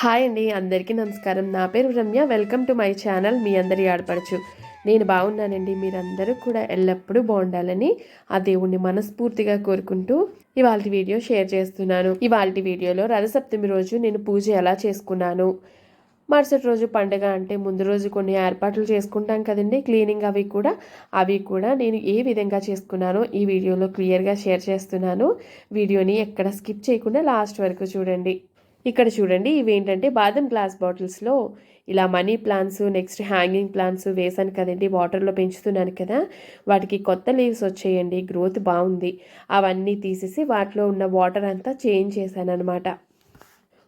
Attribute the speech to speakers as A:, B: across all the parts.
A: Hi అండి అందరికీ నమస్కారం. నా పేరు Ramya. Welcome to my channel మీ అందరి ఆడపడచ్చు నేను బాగున్నానండి మీరందరూ కూడా ఎల్లప్పుడూ బాగుండాలని ఆ దేవుణ్ణి మనస్ఫూర్తిగా కోరుకుంటూ ఇవాళ వీడియో షేర్ చేస్తున్నాను. ఇవాళ వీడియోలో రథసప్తమి రోజు నేను పూజ ఎలా చేసుకున్నాను? మరుసటి రోజు పండగ అంటే ముందు రోజు కొన్ని ఏర్పాట్లు చేసుకుంటాం కదండి క్లీనింగ్ అవి కూడా. అవి కూడా నేను ఏ విధంగా చేసుకున్నానో ఈ వీడియోలో క్లియర్గా షేర్ చేస్తున్నాను. వీడియోని ఎక్కడ స్కిప్ చేయకుండా లాస్ట్ వరకు చూడండి. ఇక్కడ చూడండి ఇవి ఏంటంటే బాదం గ్లాస్ బాటిల్స్లో ఇలా money plants next hanging plants వేసాను కదండి వాటర్లో పెంచుతున్నాను కదా వాటికి కొత్త లీవ్స్ వచ్చేయండి గ్రోత్ బాగుంది. అవన్నీ తీసేసి వాటిలో ఉన్న వాటర్ అంతా చేంజ్ చేశాను అనమాట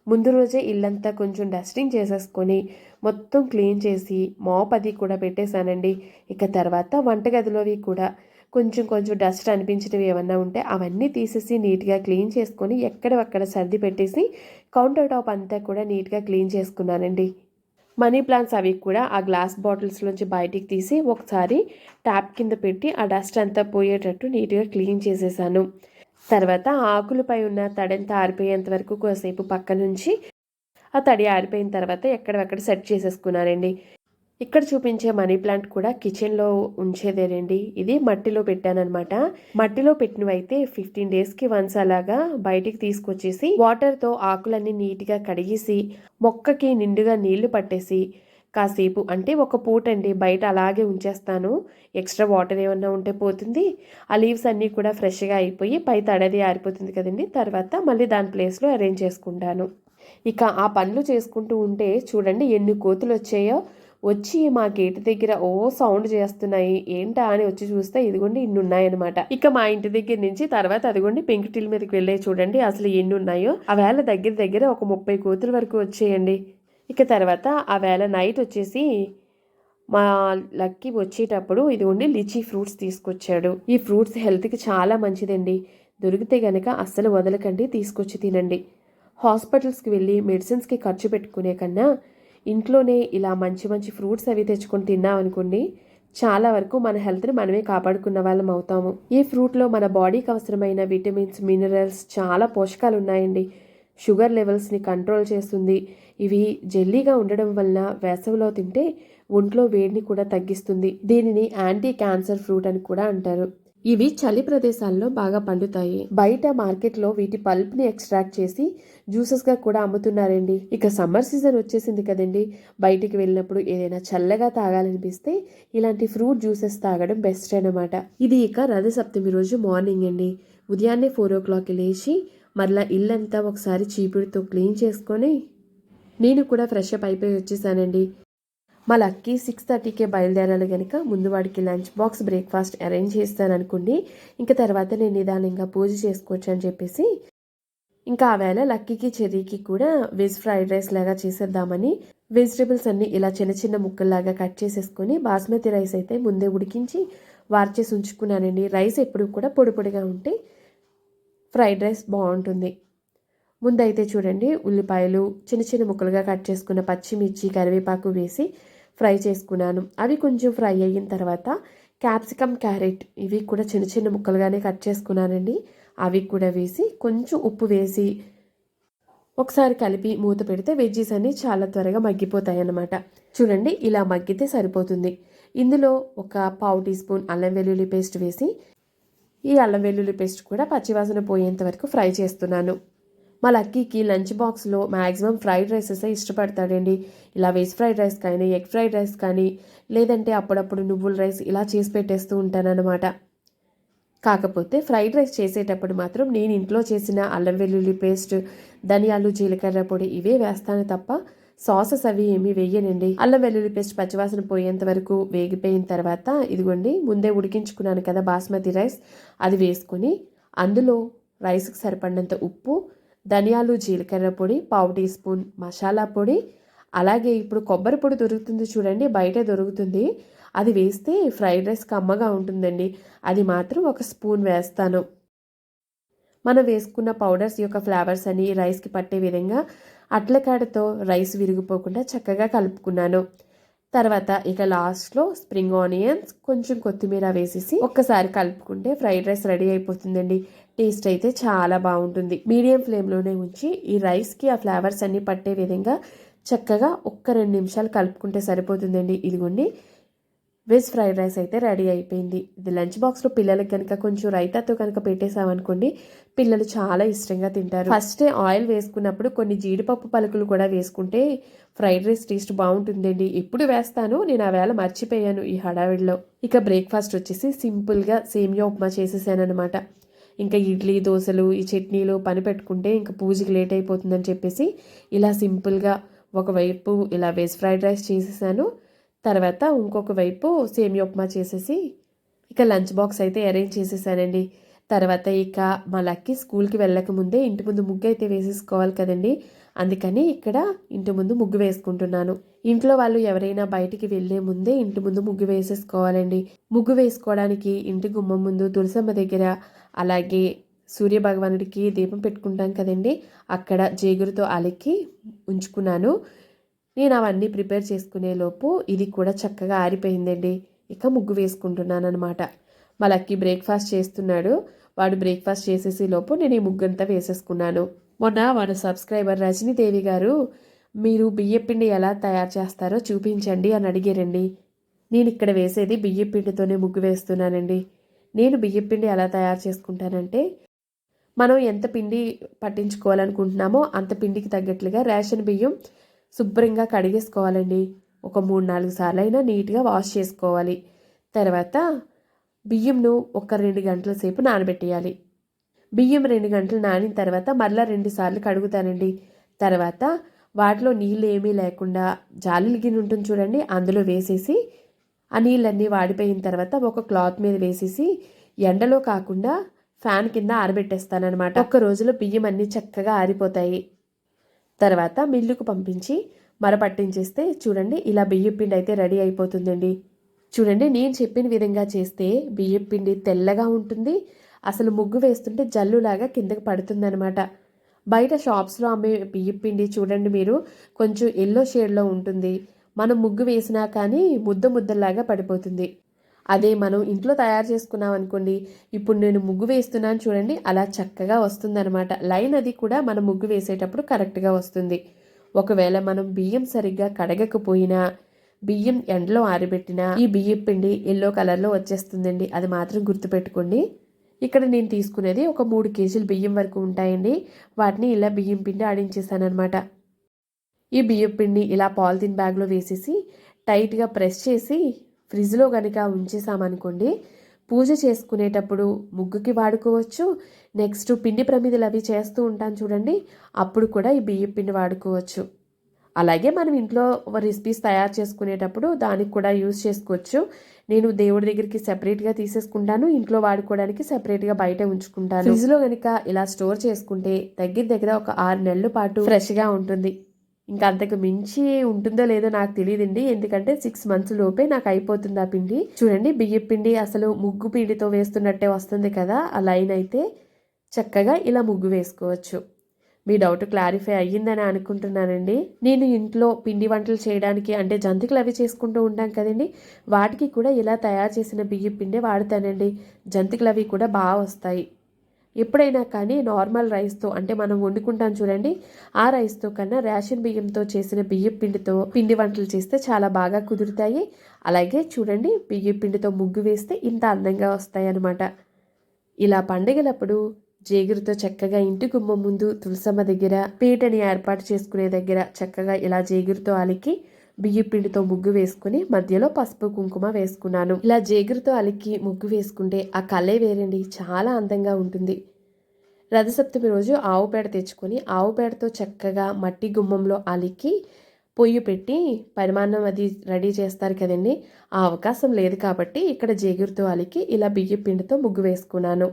A: ముందు రోజే ఇల్లంతా కొంచెం డస్టింగ్ చేసేసుకొని మొత్తం క్లీన్ చేసి మోప్ అది కూడా పెట్టేశానండి. ఇక తర్వాత వంటగదిలోవి కూడా కొంచెం కొంచెం డస్ట్ అనిపించినవి ఏమన్నా ఉంటే అవన్నీ తీసేసి నీట్గా క్లీన్ చేసుకొని ఎక్కడవక్కడ సర్ది పెట్టేసి కౌంటర్ టాప్ అంతా కూడా నీట్గా క్లీన్ చేసుకున్నానండి. మనీ ప్లాంట్స్ అవి కూడా ఆ గ్లాస్ బాటిల్స్లోంచి బయటికి తీసి ఒకసారి ట్యాప్ కింద పెట్టి ఆ డస్ట్ అంతా పోయేటట్టు నీట్గా క్లీన్ చేసేసాను. తర్వాత ఆకులపై ఉన్న తడంతా ఆరిపోయేంత వరకు కాసేపు పక్క నుంచి ఆ తడి ఆరిపోయిన తర్వాత ఎక్కడెక్కడ సెట్ చేసేసుకున్నానండి. ఇక్కడ చూపించే మనీ ప్లాంట్ కూడా కిచెన్లో ఉంచేదేనండి. ఇది మట్టిలో పెట్టానమాట మట్టిలో పెట్టినవైతే ఫిఫ్టీన్ డేస్కి వన్స్ అలాగా బయటికి తీసుకొచ్చేసి వాటర్తో ఆకులన్నీ నీట్గా కడిగేసి మొక్కకి నిండుగా నీళ్ళు పట్టేసి కాసేపు అంటే ఒక పూట అండి బయట అలాగే ఉంచేస్తాను. ఎక్స్ట్రా వాటర్ ఏమన్నా ఉంటే పోతుంది. ఆ లీవ్స్ అన్నీ కూడా ఫ్రెష్గా అయిపోయి పై తడది ఆరిపోతుంది కదండి. తర్వాత మళ్ళీ దాని ప్లేస్లో అరేంజ్ చేసుకుంటాను. ఇక ఆ పనులు చేసుకుంటూ ఉంటే చూడండి ఎన్ని కోతులు వచ్చాయో వచ్చి మా గేట్ దగ్గర ఓ సౌండ్ చేస్తున్నాయి ఏంటా అని వచ్చి చూస్తే ఇదిగోండి ఇన్ని ఉన్నాయన్నమాట ఇక మా ఇంటి దగ్గర నుంచి తర్వాత అదిగోండి పెంకుటిల్ మీదకి వెళ్ళే చూడండి అసలు ఎన్ని ఉన్నాయో ఆ వేళ దగ్గర దగ్గర ఒక ముప్పై కోతుల వరకు వచ్చేయండి. ఇక తర్వాత ఆ వేళ నైట్ వచ్చేసి మా లక్కీ వచ్చేటప్పుడు ఇదిగోండి లిచీ ఫ్రూట్స్ తీసుకొచ్చాడు. ఈ ఫ్రూట్స్ హెల్త్కి చాలా మంచిదండి. దొరికితే గనక అస్సలు వదలకండి తీసుకొచ్చి తినండి. హాస్పిటల్స్కి వెళ్ళి మెడిసిన్స్కి ఖర్చు పెట్టుకునే కన్నా ఇంట్లోనే ఇలా మంచి మంచి ఫ్రూట్స్ అవి తెచ్చుకొని తిన్నామనుకోండి చాలా వరకు మన హెల్త్ని మనమే కాపాడుకున్న వాళ్ళం అవుతాము. ఈ ఫ్రూట్లో మన బాడీకి అవసరమైన విటమిన్స్ మినరల్స్ చాలా పోషకాలు ఉన్నాయండి షుగర్ లెవెల్స్ని కంట్రోల్ చేస్తుంది. ఇవి జెల్లీగా ఉండడం వలన వేసవిలో తింటే ఒంట్లో వేడిని కూడా తగ్గిస్తుంది. దీనిని యాంటీ క్యాన్సర్ ఫ్రూట్ అని కూడా అంటారు. ఇవి చలి ప్రదేశాల్లో బాగా పండుతాయి. బయట మార్కెట్లో వీటి పల్ప్ని ఎక్స్ట్రాక్ట్ చేసి జ్యూసెస్గా కూడా అమ్ముతున్నారండి. ఇక సమ్మర్ సీజన్ వచ్చేసింది కదండి. బయటికి వెళ్ళినప్పుడు ఏదైనా చల్లగా తాగాలనిపిస్తే ఇలాంటి ఫ్రూట్ జ్యూసెస్ తాగడం బెస్ట్ అనమాట ఇది ఇక రథ సప్తమి రోజు మార్నింగ్ అండి. ఉదయాన్నే ఫోర్ ఓ క్లాక్కి లేచి మరలా ఇల్లంతా ఒకసారి చీపుడితో క్లీన్ చేసుకొని నేను కూడా ఫ్రెష్ అప్ అయిపోయి వచ్చేసానండి. మా లక్కీ సిక్స్ థర్టీకే బయలుదేరాలి కనుక ముందు వాడికి లంచ్ బాక్స్ బ్రేక్ఫాస్ట్ అరేంజ్ చేస్తాను అనుకోండి ఇంకా తర్వాత నేను నిదానంగా పూజ చేసుకోవచ్చు అని చెప్పేసి ఇంకా ఆ వేళ లక్కీకి చెర్రీకి కూడా వెజ్ ఫ్రైడ్ రైస్ లాగా చేసేద్దామని వెజిటేబుల్స్ అన్ని ఇలా చిన్న చిన్న ముక్కల్లాగా కట్ చేసేసుకొని బాస్మతి రైస్ అయితే ముందే ఉడికించి వార్చేసి ఉంచుకున్నానండి. రైస్ ఎప్పుడు కూడా పొడి పొడిగా ఉంటే ఫ్రైడ్ రైస్ బాగుంటుంది. ముందైతే చూడండి ఉల్లిపాయలు చిన్న చిన్న ముక్కలుగా కట్ చేసుకున్న పచ్చిమిర్చి కరివేపాకు వేసి ఫ్రై చేసుకున్నాను. అవి కొంచెం ఫ్రై అయిన తర్వాత క్యాప్సికమ్ క్యారెట్ ఇవి కూడా చిన్న చిన్న ముక్కలుగానే కట్ చేసుకున్నానండి. అవి కూడా వేసి కొంచెం ఉప్పు వేసి ఒకసారి కలిపి మూత పెడితే వెజ్జీస్ అన్నీ చాలా త్వరగా మగ్గిపోతాయి అన్నమాట చూడండి ఇలా మగ్గితే సరిపోతుంది. ఇందులో ఒక పావు టీ స్పూన్ అల్లం వెల్లుల్లి పేస్ట్ వేసి ఈ అల్లం వెల్లుల్లి పేస్ట్ కూడా పచ్చివాసన పోయేంత వరకు ఫ్రై చేస్తున్నాను. మా లక్కీకి లంచ్ బాక్స్లో మ్యాక్సిమం ఫ్రైడ్ రైసెస్ ఇష్టపడతాడండి. ఇలా వెజ్ ఫ్రైడ్ రైస్ కానీ ఎగ్ ఫ్రైడ్ రైస్ కానీ లేదంటే అప్పుడప్పుడు నువ్వుల రైస్ ఇలా చేసి పెట్టేస్తూ ఉంటానన్నమాట. కాకపోతే ఫ్రైడ్ రైస్ చేసేటప్పుడు మాత్రం నేను ఇంట్లో చేసిన అల్లం వెల్లుల్లి పేస్ట్ ధనియాలు జీలకర్ర పొడి ఇవే వేస్తాను తప్ప సాసెస్ అవి ఏమీ వేయనండి. అల్లం వెల్లుల్లి పేస్ట్ పచ్చివాసన పోయేంత వరకు వేగిపోయిన తర్వాత ఇదిగోండి ముందే ఉడికించుకున్నాను కదా బాస్మతి రైస్ అది వేసుకొని అందులో రైస్కి సరిపడినంత ఉప్పు ధనియాలు జీలకర్ర పొడి పావు టీ స్పూన్ మసాలా పొడి. అలాగే ఇప్పుడు కొబ్బరి పొడి దొరుకుతుంది చూడండి బయటే దొరుకుతుంది. అది వేస్తే ఫ్రైడ్ రైస్ కమ్మగా ఉంటుందండి. అది మాత్రం ఒక స్పూన్ వేస్తాను. మనం వేసుకున్న పౌడర్స్ యొక్క ఫ్లేవర్స్ అని రైస్కి పట్టే విధంగా అట్లకాడతో రైస్ విరిగిపోకుండా చక్కగా కలుపుకున్నాను. తర్వాత ఇక లాస్ట్లో స్ప్రింగ్ ఆనియన్స్ కొంచెం కొత్తిమీర వేసేసి ఒక్కసారి కలుపుకుంటే ఫ్రైడ్ రైస్ రెడీ అయిపోతుందండి. టేస్ట్ అయితే చాలా బాగుంటుంది. మీడియం ఫ్లేమ్లోనే ఉంచి ఈ రైస్కి ఆ ఫ్లేవర్స్ అన్నీ పట్టే విధంగా చక్కగా ఒక్క రెండు నిమిషాలు కలుపుకుంటే సరిపోతుందండి. ఇదిగోండి వెజ్ ఫ్రైడ్ రైస్ అయితే రెడీ అయిపోయింది. ఇది లంచ్ బాక్స్లో పిల్లలకి కనుక కొంచెం రైతాతో కనుక పెట్టేసామనుకోండి పిల్లలు చాలా ఇష్టంగా తింటారు. ఫస్ట్ ఆయిల్ వేసుకున్నప్పుడు కొన్ని జీడిపప్పు పలుకులు కూడా వేసుకుంటే ఫ్రైడ్ రైస్ టేస్ట్ బాగుంటుందండి. ఎప్పుడు వేస్తాను నేను ఆ వేళ మర్చిపోయాను ఈ హడావిడిలో. ఇక బ్రేక్ఫాస్ట్ వచ్చేసి సింపుల్గా సేమియా ఉప్మా చేసేసాను అనమాట ఇంకా ఇడ్లీ దోశలు ఈ చట్నీలు పని పెట్టుకుంటే ఇంకా పూజకి లేట్ అయిపోతుందని చెప్పేసి ఇలా సింపుల్గా ఒకవైపు ఇలా వెజ్ ఫ్రైడ్ రైస్ చేసేసాను. తర్వాత ఇంకొక వైపు సేమియా ఉప్మా చేసేసి ఇక లంచ్ బాక్స్ అయితే అరేంజ్ చేసేసానండి. తర్వాత ఇక మా లక్కి స్కూల్కి వెళ్ళక ముందే ఇంటి ముందు ముగ్గు అయితే వేసేసుకోవాలి కదండి. అందుకని ఇక్కడ ఇంటి ముందు ముగ్గు వేసుకుంటున్నాను. ఇంట్లో వాళ్ళు ఎవరైనా బయటికి వెళ్ళే ముందే ఇంటి ముందు ముగ్గు వేసేసుకోవాలండి. ముగ్గు వేసుకోవడానికి ఇంటి గుమ్మం ముందు తులసమ్మ దగ్గర అలాగే సూర్య భగవానుడికి దీపం పెట్టుకుంటాం కదండి. అక్కడ జేగురుతో అలికి ఉంచుకున్నాను. నేను అవన్నీ ప్రిపేర్ చేసుకునే లోపు ఇది కూడా చక్కగా ఆరిపోయిందండి. ఇక ముగ్గు వేసుకుంటున్నాను అనమాట మా లక్కీ బ్రేక్ఫాస్ట్ చేస్తున్నాడు. వాడు బ్రేక్ఫాస్ట్ చేసేసి లోపు నేను ఈ ముగ్గు వేసేసుకున్నాను. మొన్న మన సబ్స్క్రైబర్ రజనీదేవి గారు మీరు బియ్యపిండి ఎలా తయారు చేస్తారో చూపించండి అని అడిగారండి. నేను ఇక్కడ వేసేది బియ్యపిండితోనే ముగ్గు వేస్తున్నానండి. నేను బియ్యం పిండి ఎలా తయారు చేసుకుంటానంటే మనం ఎంత పిండి పట్టించుకోవాలనుకుంటున్నామో అంత పిండికి తగ్గట్లుగా రేషన్ బియ్యం శుభ్రంగా కడిగేసుకోవాలండి. ఒక మూడు నాలుగు సార్లు అయినా నీట్గా వాష్ చేసుకోవాలి. తర్వాత బియ్యంను ఒక రెండు గంటల సేపు నానబెట్టేయాలి. బియ్యం రెండు గంటలు నానిన తర్వాత మరలా రెండు సార్లు కడుగుతానండి. తర్వాత వాటిలో నీళ్ళు ఏమీ లేకుండా జాలిలు గిన్నె ఉంటుంది చూడండి అందులో వేసేసి ఆ నీళ్ళన్నీ వాడిపోయిన తర్వాత ఒక క్లాత్ మీద వేసేసి ఎండలో కాకుండా ఫ్యాన్ కింద ఆరబెట్టేస్తానమాట ఒక్క రోజులో బియ్యం అన్నీ చక్కగా ఆరిపోతాయి. తర్వాత మిల్లుకు పంపించి మరపట్టించేస్తే చూడండి ఇలా బియ్యం పిండి అయితే రెడీ అయిపోతుందండి. చూడండి నేను చెప్పిన విధంగా చేస్తే బియ్యం పిండి తెల్లగా ఉంటుంది. అసలు ముగ్గు వేస్తుంటే జల్లులాగా కిందకి పడుతుందనమాట బయట షాప్స్లో అమ్మే బియ్యం పిండి చూడండి మీరు కొంచెం ఎల్లో షేడ్లో ఉంటుంది. మనం ముగ్గు వేసినా కానీ ముద్ద ముద్దలాగా పడిపోతుంది. అదే మనం ఇంట్లో తయారు చేసుకున్నాం అనుకోండి ఇప్పుడు నేను ముగ్గు వేస్తున్నాను చూడండి అలా చక్కగా వస్తుందనమాట లైన్ అది కూడా మనం ముగ్గు వేసేటప్పుడు కరెక్ట్గా వస్తుంది. ఒకవేళ మనం బియ్యం సరిగ్గా కడగకపోయినా బియ్యం ఎండలో ఆరబెట్టినా ఈ బియ్యం పిండి ఎల్లో కలర్లో వచ్చేస్తుందండి అది మాత్రం గుర్తుపెట్టుకోండి. ఇక్కడ నేను తీసుకునేది ఒక మూడు కేజీలు బియ్యం వరకు ఉంటాయండి వాటిని ఇలా బియ్యం పిండి ఆడించేసానమాట ఈ బియ్యం పిండి ఇలా పాలిథిన్ బ్యాగ్లో వేసేసి టైట్గా ప్రెస్ చేసి ఫ్రిడ్జ్లో కనుక ఉంచేసామనుకోండి పూజ చేసుకునేటప్పుడు ముగ్గుకి వాడుకోవచ్చు. నెక్స్ట్ పిండి ప్రమిదలు అవి చేస్తూ ఉంటాను చూడండి అప్పుడు కూడా ఈ బియ్యం పిండి వాడుకోవచ్చు. అలాగే మనం ఇంట్లో రెసిపీస్ తయారు చేసుకునేటప్పుడు దానికి కూడా యూజ్ చేసుకోవచ్చు. నేను దేవుడి దగ్గరికి సెపరేట్గా తీసేసుకుంటాను ఇంట్లో వాడుకోవడానికి సెపరేట్గా బయట ఉంచుకుంటాను. ఫ్రిడ్జ్లో కనుక ఇలా స్టోర్ చేసుకుంటే దగ్గర దగ్గర ఒక ఆరు నెలల పాటు ఫ్రెష్గా ఉంటుంది. ఇంకా అంతకు మించి ఉంటుందో లేదో నాకు తెలియదండి ఎందుకంటే సిక్స్ మంత్స్ లోపే నాకు అయిపోతుంది ఆ పిండి. చూడండి బియ్య పిండి అసలు ముగ్గు పిండితో వేస్తున్నట్టే వస్తుంది కదా ఆ లైన్ అయితే చక్కగా ఇలా ముగ్గు వేసుకోవచ్చు. మీ డౌట్ క్లారిఫై అయ్యిందని అనుకుంటున్నానండి. నేను ఇంట్లో పిండి వంటలు చేయడానికి అంటే జంతికలు అవి చేసుకుంటూ ఉంటాం కదండి. వాటికి కూడా ఇలా తయారు చేసిన బియ్య పిండి వాడతానండి. జంతికలు అవి కూడా బాగా వస్తాయి. ఎప్పుడైనా కానీ నార్మల్ రైస్తో అంటే మనం వండుకుంటాం చూడండి ఆ రైస్తో కన్నా రేషన్ బియ్యంతో చేసిన బియ్యం పిండితో పిండి వంటలు చేస్తే చాలా బాగా కుదురుతాయి. అలాగే చూడండి బియ్యం పిండితో ముగ్గు వేస్తే ఇంత అందంగా వస్తాయి అన్నమాట ఇలా పండుగలప్పుడు జేగురుతో చక్కగా ఇంటి గుమ్మం ముందు తులసమ్మ దగ్గర పీటని ఏర్పాటు చేసుకునే దగ్గర చక్కగా ఇలా జేగురుతో అలికి బియ్య పిండితో ముగ్గు వేసుకుని మధ్యలో పసుపు కుంకుమ వేసుకున్నాను. ఇలా జేగురుతో అలికి ముగ్గు వేసుకుంటే ఆ కలే వేరండి. చాలా అందంగా ఉంటుంది. రథసప్తమి రోజు ఆవు పేడ తెచ్చుకొని ఆవు పేడతో చక్కగా మట్టి గుమ్మంలో అలికి పొయ్యి పెట్టి పరిమాణం అది రెడీ చేస్తారు కదండి. ఆ అవకాశం లేదు కాబట్టి ఇక్కడ జేగురుతో అలికి ఇలా బియ్య పిండితో ముగ్గు వేసుకున్నాను.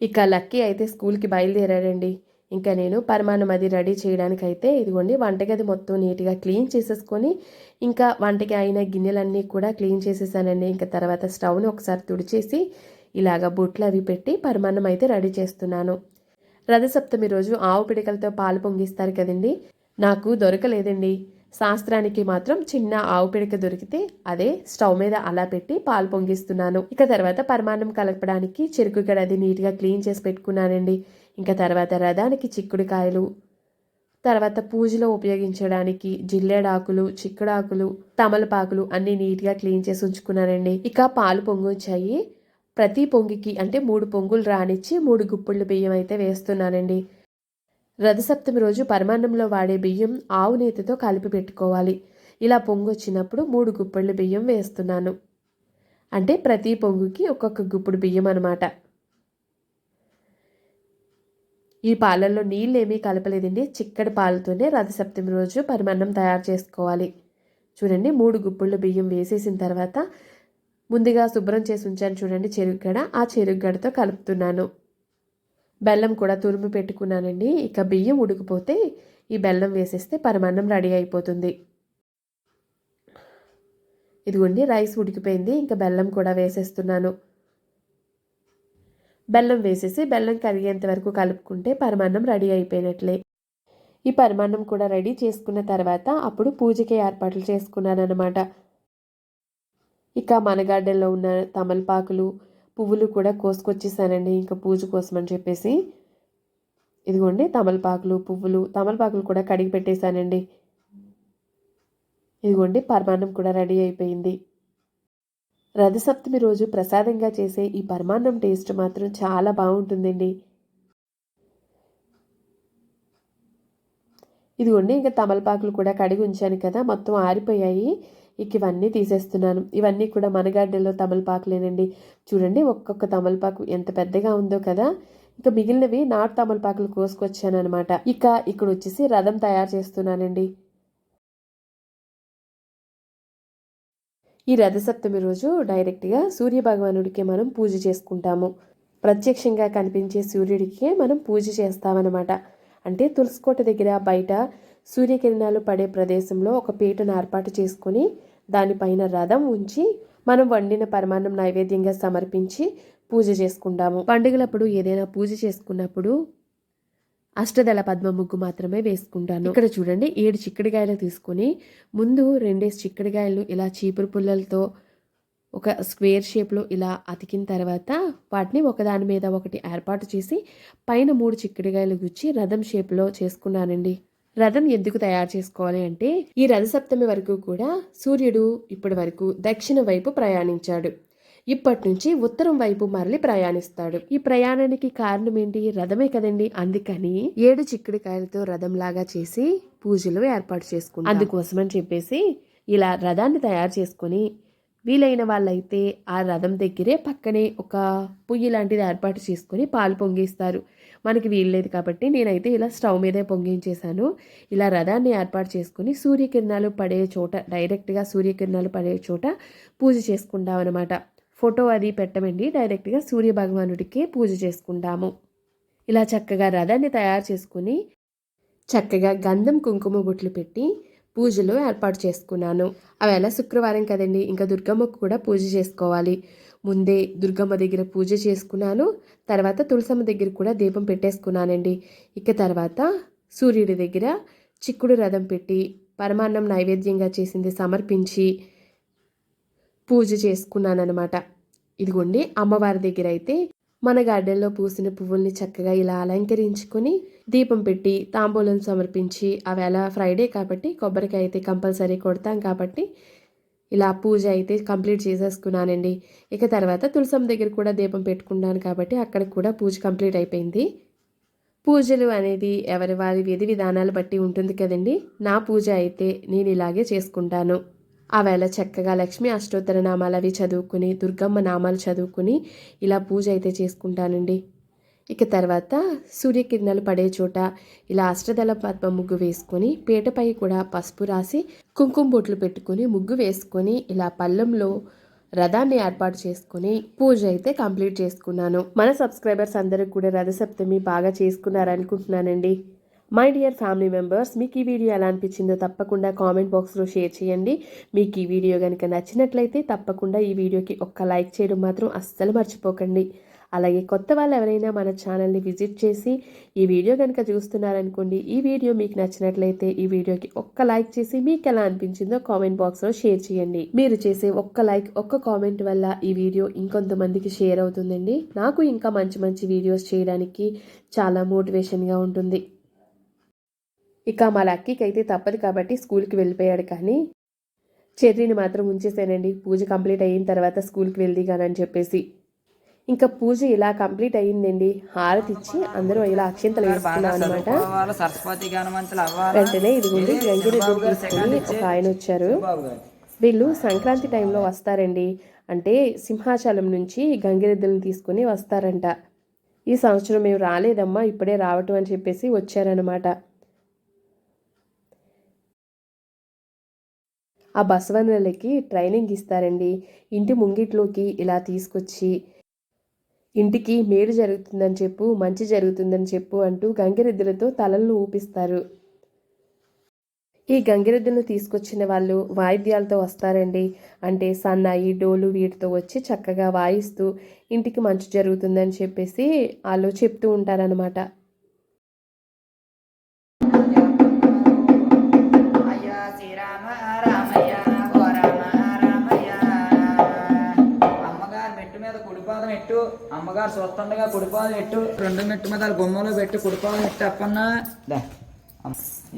A: ఇక లక్కీ అయితే స్కూల్కి బయలుదేరాడండి. ఇంకా నేను పరిమాణం అది రెడీ చేయడానికైతే ఇదిగోండి వంటగది మొత్తం నీట్గా క్లీన్ చేసేసుకొని ఇంకా వంటకి అయిన గిన్నెలన్నీ కూడా క్లీన్ చేసేసానండి. ఇంకా తర్వాత స్టవ్ని ఒకసారి తుడిచేసి ఇలాగ బుట్లు అవి పెట్టి పరిమాణం అయితే రెడీ చేస్తున్నాను. రథసప్తమి రోజు ఆవు పిడికలతో పాలు పొంగిస్తారు కదండి నాకు దొరకలేదండి. శాస్త్రానికి మాత్రం చిన్న ఆవు పిడక దొరికితే అదే స్టవ్ మీద అలా పెట్టి పాలు పొంగిస్తున్నాను. ఇక తర్వాత పరమాన్నం కలపడానికి చెరుకు గడది నీట్గా క్లీన్ చేసి పెట్టుకున్నానండి. ఇంకా తర్వాత రథానికి చిక్కుడుకాయలు తర్వాత పూజలో ఉపయోగించడానికి జిల్లేడాకులు చిక్కుడాకులు తమలపాకులు అన్ని నీట్గా క్లీన్ చేసి ఉంచుకున్నానండి. ఇక పాలు పొంగొచ్చాయి. ప్రతి పొంగికి అంటే మూడు పొంగులు రానిచ్చి మూడు గుప్పుళ్ళు బియ్యం అయితే వేస్తున్నానండి. రథసప్తమి రోజు పరమాన్నంలో వాడే బియ్యం ఆవు నేతితో కలిపి పెట్టుకోవాలి. ఇలా పొంగు వచ్చినప్పుడు మూడు గుప్పెళ్ళు బియ్యం వేస్తున్నాను. అంటే ప్రతి పొంగుకి ఒక్కొక్క గుప్పుడు బియ్యం అనమాట ఈ పాలల్లో నీళ్ళు ఏమీ కలపలేదండి. చిక్కడి పాలతోనే రథసప్తమి రోజు పరిమాణం తయారు చేసుకోవాలి. చూడండి మూడు గుప్పుళ్ళు బియ్యం వేసేసిన తర్వాత ముందుగా శుభ్రం చేసి ఉంచాను చూడండి చెరుగ్గడ. ఆ చెరుగడతో కలుపుతున్నాను. బెల్లం కూడా తురుము పెట్టుకున్నానండి. ఇక బియ్యం ఉడికిపోతే ఈ బెల్లం వేసేస్తే పరమాన్నం రెడీ అయిపోతుంది. ఇదిగోండి రైస్ ఉడికిపోయింది. ఇంకా బెల్లం కూడా వేసేస్తున్నాను. బెల్లం వేసేసి బెల్లం కరిగేంత వరకు కలుపుకుంటే పరమాన్నం రెడీ అయిపోయినట్లే. ఈ పరమాన్నం కూడా రెడీ చేసుకున్న తర్వాత అప్పుడు పూజకి ఏర్పాట్లు చేసుకున్నాను అనమాట ఇక మన గార్డెన్లో ఉన్న తమలపాకులు పువ్వులు కూడా కోసుకొచ్చేసానండి ఇంకా పూజ కోసం అని చెప్పేసి. ఇదిగోండి తమలపాకులు పువ్వులు తమలపాకులు కూడా కడిగి పెట్టేశానండి. ఇదిగోండి పరమాన్నం కూడా రెడీ అయిపోయింది. రథసప్తమి రోజు ప్రసాదంగా చేసే ఈ పరమాన్నం టేస్ట్ మాత్రం చాలా బాగుంటుందండి. ఇదిగోండి ఇంకా తమలపాకులు కూడా కడిగి ఉంచాను కదా మొత్తం ఆరిపోయాయి. ఇక ఇవన్నీ తీసేస్తున్నాను. ఇవన్నీ కూడా మన గార్డెన్లో తమలపాకులేనండి. చూడండి ఒక్కొక్క తమలపాకు ఎంత పెద్దగా ఉందో కదా. ఇంకా మిగిలినవి నాటు తమలపాకులు కోసుకొచ్చాను అనమాట ఇక ఇక్కడ వచ్చేసి రథం తయారు చేస్తున్నానండి. ఈ రథసప్తమి రోజు డైరెక్ట్గా సూర్య భగవానుడికి మనం పూజ చేసుకుంటాము. ప్రత్యక్షంగా కనిపించే సూర్యుడికే మనం పూజ చేస్తామన్నమాట. అంటే తులసికోట దగ్గర బయట సూర్యకిరణాలు పడే ప్రదేశంలో ఒక పీటను ఏర్పాటు చేసుకొని దానిపైన రథం ఉంచి మనం వండిన పరమాన్నం నైవేద్యంగా సమర్పించి పూజ చేసుకుంటాము. పండుగలప్పుడు ఏదైనా పూజ చేసుకున్నప్పుడు అష్టదళ పద్మ ముగ్గు మాత్రమే వేసుకుంటాను. ఇక్కడ చూడండి ఏడు చిక్కడికాయలు తీసుకొని ముందు రెండేసి చిక్కడికాయలు ఇలా చీపురు పుల్లలతో ఒక స్క్వేర్ షేప్లో ఇలా అతికిన తర్వాత వాటిని ఒకదాని మీద ఒకటి ఏర్పాటు చేసి పైన మూడు చిక్కడికాయలు గుచ్చి రథం షేప్లో చేసుకున్నానండి. రథం ఎందుకు తయారు చేసుకోవాలి అంటే ఈ రథసప్తమి వరకు కూడా సూర్యుడు ఇప్పటి వరకు దక్షిణ వైపు ప్రయాణించాడు. ఇప్పటి నుంచి ఉత్తరం వైపు మరలి ప్రయాణిస్తాడు. ఈ ప్రయాణానికి కారణం ఏంటి? రథమే కదండి. అందుకని ఏడు చిక్కుడుకాయలతో రథంలాగా చేసి పూజలు ఏర్పాటు చేసుకుంటాం. అందుకోసమని చెప్పేసి ఇలా రథాన్ని తయారు చేసుకొని వీలైన వాళ్ళైతే ఆ రథం దగ్గరే పక్కనే ఒక పొయ్యి లాంటిది ఏర్పాటు చేసుకొని పాలు పొంగిస్తారు. మనకి వీల్లేదు కాబట్టి నేనైతే ఇలా స్టవ్ మీదే పొంగించేశాను ఇలా రథాన్ని ఏర్పాటు చేసుకుని సూర్యకిరణాలు పడే చోట డైరెక్ట్గా సూర్యకిరణాలు పడే చోట పూజ చేసుకుంటాం అనమాట ఫోటో అది పెట్టమండి. డైరెక్ట్గా సూర్య భగవానుడికి పూజ చేసుకుంటాము. ఇలా చక్కగా రథాన్ని తయారు చేసుకుని చక్కగా గంధం కుంకుమ బొట్లు పెట్టి పూజలు ఏర్పాటు చేసుకున్నాను. అవేళ శుక్రవారం కదండి. ఇంకా దుర్గమ్మకు కూడా పూజ చేసుకోవాలి. ముందే దుర్గమ్మ దగ్గర పూజ చేసుకున్నాను. తర్వాత తులసమ్మ దగ్గర కూడా దీపం పెట్టేసుకున్నానండి. ఇక తర్వాత సూర్యుడి దగ్గర చిక్కుడు రథం పెట్టి పరమాన్నం నైవేద్యంగా చేసింది సమర్పించి పూజ చేసుకున్నానమాట ఇదిగోండి అమ్మవారి దగ్గర అయితే మన గార్డెన్లో పూసిన పువ్వుల్ని చక్కగా ఇలా అలంకరించుకొని దీపం పెట్టి తాంబూలం సమర్పించి అవేళ ఫ్రైడే కాబట్టి కొబ్బరికాయ అయితే కంపల్సరీ కొడతాం కాబట్టి ఇలా పూజ అయితే కంప్లీట్ చేసేసుకున్నానండి. ఇక తర్వాత తులసం దగ్గర కూడా దీపం పెట్టుకున్నాను కాబట్టి అక్కడ కూడా పూజ కంప్లీట్ అయిపోయింది. పూజలు అనేది ఎవరి వారి విధి విధానాలు బట్టి ఉంటుంది కదండి. నా పూజ అయితే నేను ఇలాగే చేసుకుంటాను. ఆవేళ చక్కగా లక్ష్మీ అష్టోత్తర నామాలు అవి చదువుకుని దుర్గమ్మ నామాలు చదువుకుని ఇలా పూజ అయితే చేసుకుంటానండి. ఇక తర్వాత సూర్యకిరణాలు పడే చోట ఇలా అష్టదళ పద్మ ముగ్గు వేసుకొని పీటపై కూడా పసుపు రాసి కుంకుమ బొట్లు పెట్టుకొని ముగ్గు వేసుకొని ఇలా పళ్ళెంలో రథాన్ని ఏర్పాటు చేసుకుని పూజ అయితే కంప్లీట్ చేసుకున్నాను. మన సబ్స్క్రైబర్స్ అందరికి కూడా రథసప్తమి బాగా చేసుకున్నారనుకుంటున్నానండి. మై డియర్ ఫ్యామిలీ మెంబర్స్ మీకు ఈ వీడియో ఎలా అనిపించిందో తప్పకుండా కామెంట్ బాక్స్లో షేర్ చేయండి. మీకు ఈ వీడియో కనుక నచ్చినట్లయితే తప్పకుండా ఈ వీడియోకి ఒక్క లైక్ చేయడం మాత్రం అస్సలు మర్చిపోకండి. అలాగే కొత్త వాళ్ళు ఎవరైనా మన ఛానల్ని విజిట్ చేసి ఈ వీడియో కనుక చూస్తున్నారనుకోండి ఈ వీడియో మీకు నచ్చినట్లయితే ఈ వీడియోకి ఒక్క లైక్ చేసి మీకు ఎలా అనిపించిందో కామెంట్ బాక్స్లో షేర్ చేయండి. మీరు చేసే ఒక్క లైక్ ఒక్క కామెంట్ వల్ల ఈ వీడియో ఇంకొంతమందికి షేర్ అవుతుందండి. నాకు ఇంకా మంచి మంచి వీడియోస్ చేయడానికి చాలా మోటివేషన్గా ఉంటుంది. ఇక మా లక్కీకి అయితే తప్పదు కాబట్టి స్కూల్కి వెళ్ళిపోయాడు కానీ చెర్రీని మాత్రం ఉంచేసానండి పూజ కంప్లీట్ అయిన తర్వాత స్కూల్కి వెళ్ది అని చెప్పేసి. ఇంకా పూజ ఇలా కంప్లీట్ అయ్యిందండి హారతి ఇచ్చి అందరూ ఇలా అక్షంతలు వేసుకున్నాం అనమాట వెంటనే ఇదిగోండి గంగిరెద్దులు తీసుకుని ఒక ఆయన వచ్చారు. వీళ్ళు సంక్రాంతి టైంలో వస్తారండి. అంటే సింహాచలం నుంచి గంగిరెద్దులను తీసుకుని వస్తారంట. ఈ సంవత్సరం మేము రాలేదమ్మా ఇప్పుడే రావటం అని చెప్పేసి వచ్చారనమాట ఆ బసవన్నలకి ట్రైనింగ్ ఇస్తారండి. ఇంటి ముంగిట్లోకి ఇలా తీసుకొచ్చి ఇంటికి మేలు జరుగుతుందని చెప్పు మంచి జరుగుతుందని చెప్పు అంటూ గంగిరెద్దులతో తలలను ఊపిస్తారు. ఈ గంగిరెద్దులను తీసుకొచ్చిన వాళ్ళు వాయిద్యాలతో వస్తారండి. అంటే సన్నాయి డోలు వీటితో వచ్చి చక్కగా వాయిస్తూ ఇంటికి మంచి జరుగుతుందని చెప్పేసి వాళ్ళు చెప్తూ ఉంటారనమాట
B: పెట్టు. అమ్మగారు చూస్తుండగా కుడిపాదం పెట్టు. రెండు మెట్టు మీద గుమ్మలో పెట్టి. కుడిపాదం పెట్టి అప్పన్నా.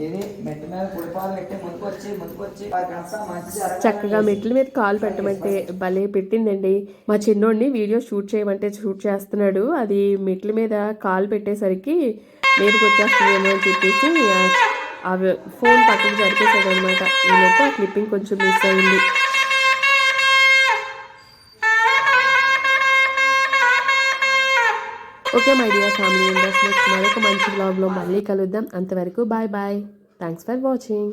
B: ఇది మెట్టు మీద కుడిపాదం పెట్టి ముందుకొచ్చి ముందుకొచ్చి.
A: చక్కగా మెట్ల మీద కాలు పెట్టమంటే భలే పెట్టిందండి. మా చిన్నోడిని వీడియో షూట్ చేయమంటే షూట్ చేస్తున్నాడు. అది మెట్ల మీద కాలు పెట్టేసరికి మీదకి వచ్చేస్తుందేమో అని చెప్పేసి ఆ ఫోన్ పక్కకు జరిపేసాడు అనమాట ఈలోపు ఆ క్లిప్పింగ్ కొంచెం మిస్ అయింది. Okay my dear family members next మరొక మంచి బ్లాగ్లో మళ్ళీ కలుద్దాం. అంతవరకు bye bye. Thanks for watching.